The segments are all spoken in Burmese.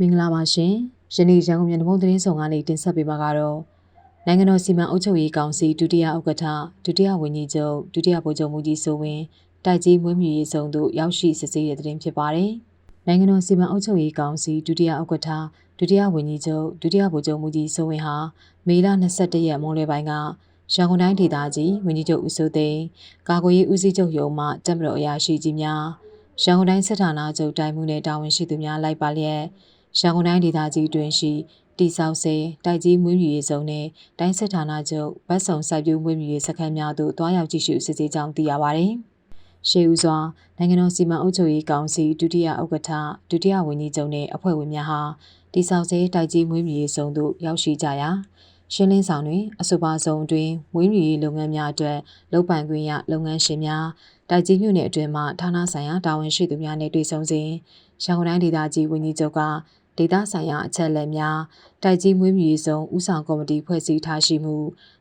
မင်္ဂလာပါရှင်။ယနေ့ရန်ကုန်မြို့နဘုံသတင်းဆောင်ကနေတင်ဆက်ပေးမှာကတော့နိုင်ငံတော်စီမံအုပ်ချုပ်ရေးကောင်စီဒုတိယဥက္ကဋ္ဌဒုတိယဝန်ကြီးချုပ်ဒုတိယဗိုလ်ချုပ်မူကြီးစိုးဝင်းတိုက်ကြီးမွေးမြူရေးဆောင်သို့ရောက်ရှိစစ်ဆေးတဲ့သတင်းဖြစ်ပါတယ်။နိုင်ငံတော်စီမံအုပ်ချုပ်ရေးကောင်စီဒုတိယဥက္ကဋ္ဌဒုတိယဝန်ကြီးချုပ်ဒုတိယဗိုလ်ချုပ်မူကြီးစိုးဝင်းဟာမေလ22ရက်မွန်းလွဲပိုင်းကရန်ကုန်တိုင်းဒေသကြီးဝန်ကြီးချုပ်ဦးစိုးသိန်းကာကွယ်ရေးဦးစီးချုပ်ရုံးမှတပ်မတော်အရာရှိကြီးများရန်ကုန်တိုင်းစစ်ဌာနချုပ်တိုင်းမှုနဲ့တာဝန်ရှိသူများလိုက်ပါလျက် ရန်ကုန်တိုင်းဒေသကြီးတွင်ရှိတိဆောက်စေတိုက်ကြီးမွေးမြူရေးစုံနဲ့တိုင်းစစ်ဌာနချုပ်ဗတ်ဆောင်စိုက်ပျိုးမွေးမြူရေးစခန်းများသို့တွားရောက်ကြည့်ရှုစစ်ဆေးကြောင်းသိရပါသည်။ရှေးဦးစွာနိုင်ငံတော်စီမံအုပ်ချုပ်ရေးကောင်စီဒုတိယဥက္ကဋ္ဌဒုတိယဝန်ကြီးချုပ်နှင့်အဖွဲ့ဝင်များဟာတိဆောက်စေတိုက်ကြီးမွေးမြူရေးစုံသို့ရောက်ရှိကြရာရှင်းလင်းဆောင်တွင်အဆိုပါဆောင်တွင်မွေးမြူရေးလုပ်ငန်းများအတွက်လုပ်ပိုင်ခွင့်ရလုပ်ငန်းရှင်များတိုက်ကြီးမြို့နယ်အတွင်းမှဌာနဆိုင်ရာတာဝန်ရှိသူများနဲ့တွေ့ဆုံစဉ် ရန်ကုန်တိုင်းဒေသကြီးဝန်ကြီးချုပ်ကဒေသဆိုင်ရာအချက်အလက်များတိုက်ကြီးမွေးမြူရေးဆောင်ဥဆောင်ကော်မတီဖွဲ့စည်းထားရှိမှု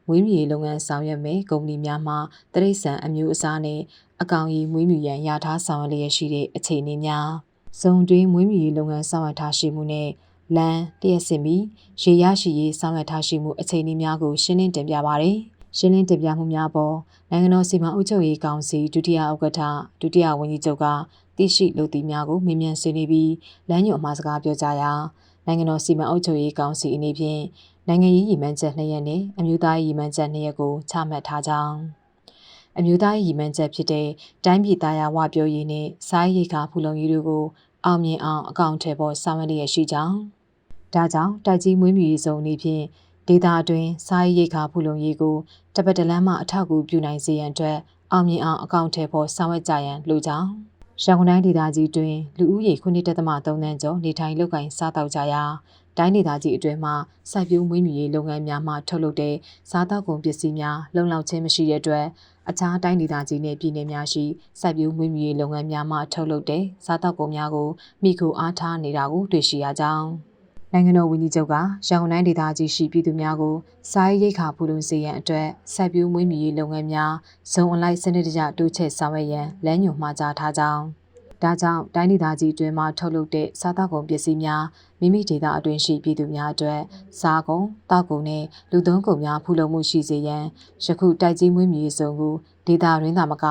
မွေးမြူရေးလုပ်ငန်းဆောင်ရွက်မယ်ကုမ္ပဏီများမှတရိษံအမျိုးအစားနဲ့အကောင်ကြီးမွေးမြူရန်ရထားဆောင်ရွက်လျက်ရှိတဲ့အခြေအနေများစုံတွင်းမွေးမြူရေးလုပ်ငန်းဆောင်ရွက်ထားရှိမှုနဲ့လမ်းတရက်စင်ပြီးရေရရှိရေးဆောင်ရွက်ထားရှိမှုအခြေအနေများကိုရှင်းလင်းတင်ပြပါရယ်ရှင်းလင်းတင်ပြမှုများပေါ်နိုင်ငံတော်စီမံအုပ်ချုပ်ရေးကောင်စီဒုတိယဥက္ကဋ္ဌဒုတိယဝန်ကြီးချုပ်က သိရှိလူသိများကိုမေးမြန်းဆွေးနွေးပြီးလမ်းညွှန်အမှာစကားပြောကြရာနိုင်ငံတော်စီမံအုပ်ချုပ်ရေးကောင်စီအနေဖြင့်နိုင်ငံရေးရည်မှန်းချက်၂ရက်နဲ့အမျိုးသားရည်မှန်းချက်၂ရက်ကိုချမှတ်ထားကြောင်းအမျိုးသားရည်မှန်းချက်ဖြစ်တဲ့တိုင်းပြည်သားယာဝပြောရေးနဲ့စားရိတ်ခါဖူလုံရေးတို့ကိုအောင်မြင်အောင်အကောင့်ထဲပေါ်ဆောင်ရွက်လျက်ရှိကြောင်းဒါကြောင့်တိုက်ကြီးမွေးမြူရေးစုံအနေဖြင့်ဒေတာအတွင်းစားရိတ်ခါဖူလုံရေးကိုတပတ်တလန်းမှအထောက်အကူပြုနိုင်စေရန်အတွက်အောင်မြင်အောင်အကောင့်ထဲပေါ်ဆောင်ရွက်ကြရန်လိုကြောင်း ရန်ကုန်တိုင်းဒေသကြီးတွင်လူဦးရေ9.3တန်းကျော်နေထိုင်လုပ်ကိုင်စားတောက်ကြရာတိုင်းဒေသကြီးအတွင်းမှာစိုက်ပျိုးမွေးမြူရေးလုပ်ငန်းများမှထုတ်လုပ်တဲ့စားတောက်ကုန်ပစ္စည်းများလုံလောက်ခြင်းမရှိတဲ့အတွက်အခြားတိုင်းဒေသကြီးနဲ့ပြည်နယ်များရှိစိုက်ပျိုးမွေးမြူရေးလုပ်ငန်းများမှထုတ်လုပ်တဲ့စားတောက်ကုန်များကိုမိခိုအားထားနေတာကိုတွေ့ရှိရကြောင်း နိုင်ငံတော်ဝန်ကြီးချုပ်ကရန်ကုန်တိုင်းဒေသကြီးရှိပြည်သူများကိုစားရေးရိတ်ခါဖူလုံစေရန်အတွက်စိုက်ပျိုးမွေးမြူရေးလုပ်ငန်းများဇုံအလိုက်စနစ်တကျတိုးချဲ့ဆောင်ရွက်ရန်လမ်းညွှန်မှာကြားထားကြောင်း ဒါကြောင့်တိုင်းဒေသကြီးအတွင်းမှာထုတ်လုပ်တဲ့စားသောက်ကုန်ပစ္စည်းများမိမိဒေသအတွင်းရှိပြည်သူများအတွက်စားကုန်၊တောက်ကုန်နဲ့လူသုံးကုန်များဖူလုံမှုရှိစေရန်ယခုတိုက်ကြီးမွေးမြူရေးစုံကိုဒေတာရင်းသာမက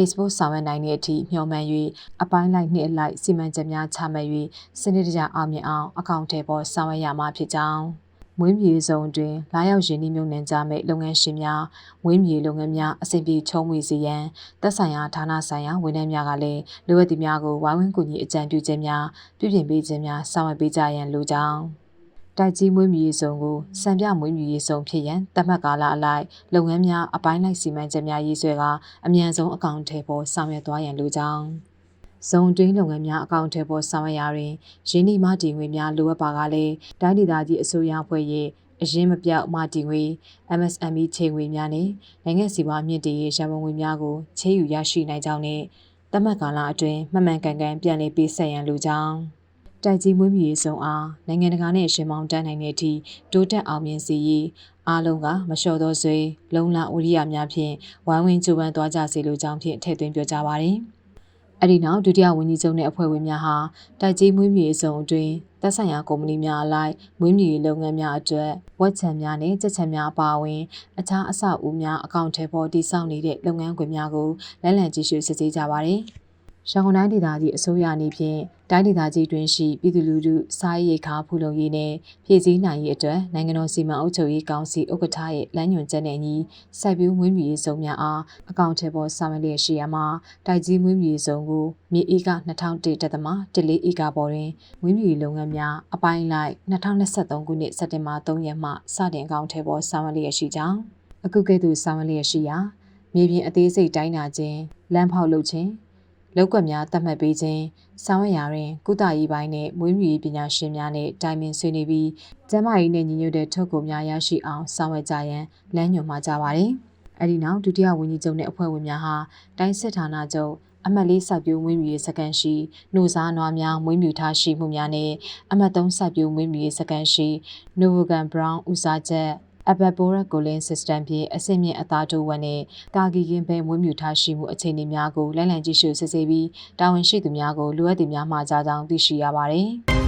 export ဆောင်ရွက်နိုင်တဲ့အထိမျှော်မှန်း၍အပိုင်းလိုက်နှစ်အလိုက်စီမံချက်များချမှတ်၍စနစ်တကျအောင်မြင်အောင်အကောင့်ထဲပေါ်ဆောင်ရွက်ရမှာဖြစ်ကြောင်း မွေးမြူရေးစုံတွင်လာရောက်ရင်းနှီးမြှုပ်နှံကြမဲ့လုပ်ငန်းရှင်များမွေးမြူရေးလုပ်ငန်းများအဆင်ပြေချုံးဝေစေရန်သက်ဆိုင်ရာဌာနဆိုင်ရာဝန်ထမ်းများကလည်းလိုအပ်သည့်များကိုဝိုင်းဝန်းကူညီအကြံပြုခြင်းများပြုပြင်ပေးခြင်းများဆောင်ရွက်ပေးကြရန်လိုကြောင်းတိုက်ကြီးမွေးမြူရေးစုံကိုစံပြမွေးမြူရေးစုံဖြစ်ရန်တတ်မှတ်ကာလအလိုက်လုပ်ငန်းများအပိုင်းလိုက်စီမံချက်များရေးဆွဲကအမြန်ဆုံးအကောင့်ထဲပေါ်ဆောင်ရွက်သွားရန်လိုကြောင်း ဇုံတွင်းလုပ်ငန်းများအကောင့်ထဲပေါ်ဆောင်ရွက်ရာတွင်ရင်းနှီးမှတည်ငွေများလိုအပ်ပါကလည်းတိုင်းဒေသကြီးအစိုးရအဖွဲ့ရဲ့အရင်မပြောက်မှတည်ငွေ MSME ချိန်ငွေများနဲ့နိုင်ငံစီးပွားမြင့်တင်ရေးရန်ပုံငွေများကိုချေးယူရရှိနိုင်ကြောင်းနဲ့တမတ်ကာလအတွင်းမှန်မှန်ကန်ကန်ပြန်လည်ပေးဆက်ရန်လိုကြောင်းတိုက်ကြီးမွေးမြူရေးဆောင်အားနိုင်ငံတကာနဲ့ရှင်မောင်းတန်းနိုင်တဲ့အထိတိုးတက်အောင်မြင်စေရေးအားလုံးကမလျှော့သောဆွေလုံလဝိရိယများဖြင့်ဝိုင်းဝန်းကြိုးပမ်းသွားကြစေလိုကြောင်းဖြင့်ထည့်သွင်းပြောကြားပါရယ် အဲ့ဒီနောက်ဒုတိယဝန်ကြီးချုပ်နဲ့အဖွဲ့ဝင်များဟာတိုက်ကြီးမွေးမြူရေးဆောင်အတွင်းသက်ဆိုင်ရာကုမ္ပဏီများအလိုက်မွေးမြူရေးလုပ်ငန်းများအတွက်ဝက်ချံများနဲ့ကြက်ချံများအပါအဝင်အခြားအဆောက်အဦများအကောင့်ထဲပေါ်တည်ဆောက်နေတဲ့လုပ်ငန်းခွင်များကိုလက်လံကြည့်ရှုစစ်ဆေးကြပါရယ်။ ရန်ကုန်တိုင်းဒေသကြီးအစိုးရအနေဖြင့်တိုင်းဒေသကြီးတွင်ရှိပြည်သူလူထုစားရိတ်ခါဖူလုံရေးနဲ့ပြည်စည်းနိုင်ရေးအတွက်နိုင်ငံတော်စီမံအုပ်ချုပ်ရေးကောင်စီဥက္ကဋ္ဌရဲ့လမ်းညွှန်ချက်နဲ့အညီစိုက်ပျိုးမွေးမြူရေးစုံများအားအကောင့်ထဲပေါ်ဆောင်ရွက်လျက်ရှိရမှာတိုက်ကြီးမွေးမြူရေးစုံကိုမြေဧက2001တက်သမ14ဧကပေါ်တွင်မွေးမြူရေးလုပ်ငန်းများအပိုင်းလိုက်2023ခုနှစ်စက်တင်ဘာ3ရက်မှစတင်အကောင့်ထဲပေါ်ဆောင်ရွက်လျက်ရှိကြောင်းအခုကဲ့သို့ဆောင်ရွက်လျက်ရှိရာမြေပြင်အသေးစိတ်တိုင်းနာခြင်းလမ်းဖောက်လုပ်ခြင်း လောက်ကွက်များတတ်မှတ်ပေးခြင်းဆောင်ရွက်ရာတွင်ကုသရေးပိုင်းနှင့်မွေးမြူရေးပညာရှင်များနှင့်တိုင်ပင်ဆွေးနွေးပြီးကျန်းမာရေးနှင့်ညီညွတ်တဲ့ထုတ်ကုန်များရရှိအောင်ဆောင်ရွက်ကြရန်လမ်းညွှန်မှာကြပါသည်။အဲဒီနောက်ဒုတိယဝန်ကြီးချုပ်နှင့်အဖွဲ့ဝင်များဟာတိုင်းစစ်ဌာနချုပ်အမှတ်လေးစိုက်ပျိုးမွေးမြူရေးစကန်ရှိနှိုစားနွားများမွေးမြူထားရှိမှုများနဲ့အမှတ်3စိုက်ပျိုးမွေးမြူရေးစကန်ရှိ Novogan Brown ဦးစားချက် အဘက်ပိုရက်ကိုလင်း system ဖြင့်အဆင့်မြင့်အသားတိုးဝက်နဲ့ကာဂီကင်းပဲမွေးမြူထားရှိမှုအခြေအနေများကိုလိုက်လံကြည့်ရှုစစ်ဆေးပြီးတာဝန်ရှိသူများကိုလိုအပ်သူများမှကြားကြောင်းသိရှိရပါတယ်။